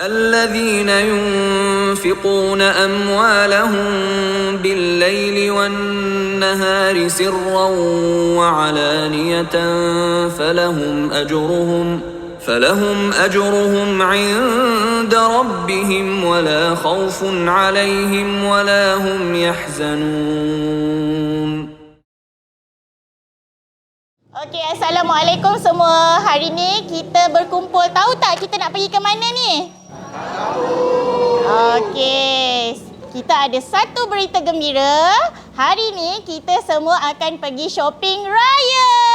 الذين ينفقون أموالهم بالليل والنهار سرا وعلانية فلهم أجرهم فلهم أجرهم عند ربهم ولا خوف عليهم ولا هم يحزنون Okey, Assalamualaikum semua. Hari ni kita berkumpul. Tahu tak kita nak pergi ke mana ni? Okey. Kita ada satu berita gembira. Hari ni kita semua akan pergi shopping raya.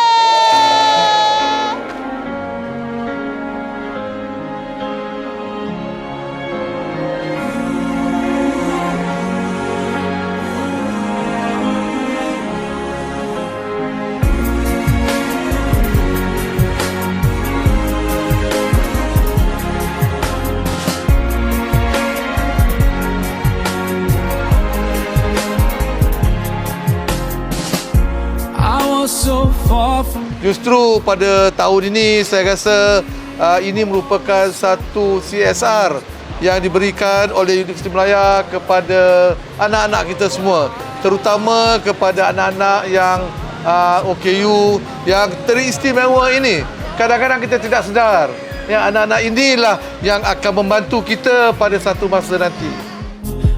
Justru pada tahun ini saya rasa uh, ini merupakan satu CSR yang diberikan oleh Universiti Melaya kepada anak-anak kita semua terutama kepada anak-anak yang uh, OKU yang teristimewa ini. Kadang-kadang kita tidak sedar yang anak-anak inilah yang akan membantu kita pada satu masa nanti.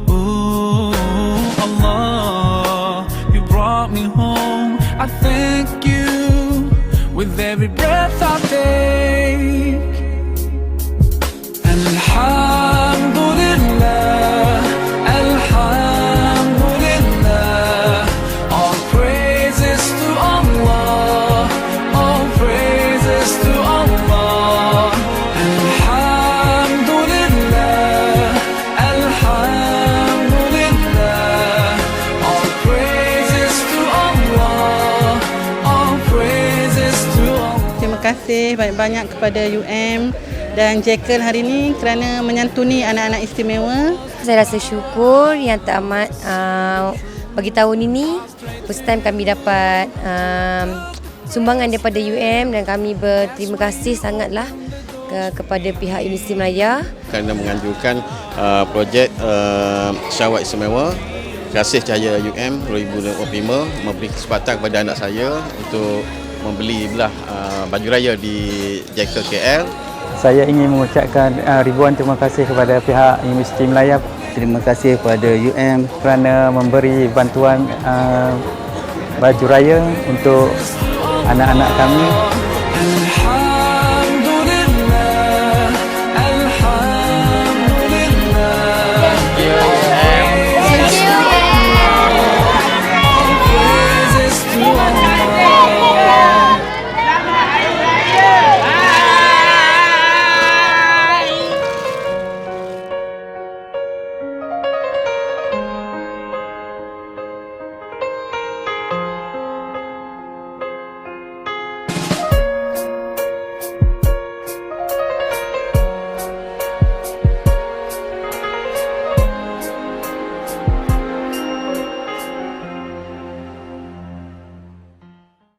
Ooh, Allah, you brought me home. I thank you with every breath I take. Kasih banyak-banyak kepada UM dan Jekyll hari ini kerana menyantuni anak-anak istimewa. Saya rasa syukur yang teramat uh, bagi tahun ini first time kami dapat um, sumbangan daripada UM dan kami berterima kasih sangatlah ke, kepada pihak Universiti Melaya kerana menganjurkan uh, projek uh, syawak istimewa Kasih Cahaya UM 2025 memberi kesempatan kepada anak saya untuk membeli belah uh, baju raya di Jekyll KL Saya ingin mengucapkan uh, ribuan terima kasih kepada pihak Universiti Melaya. Terima kasih kepada UM kerana memberi bantuan uh, baju raya untuk anak-anak kami.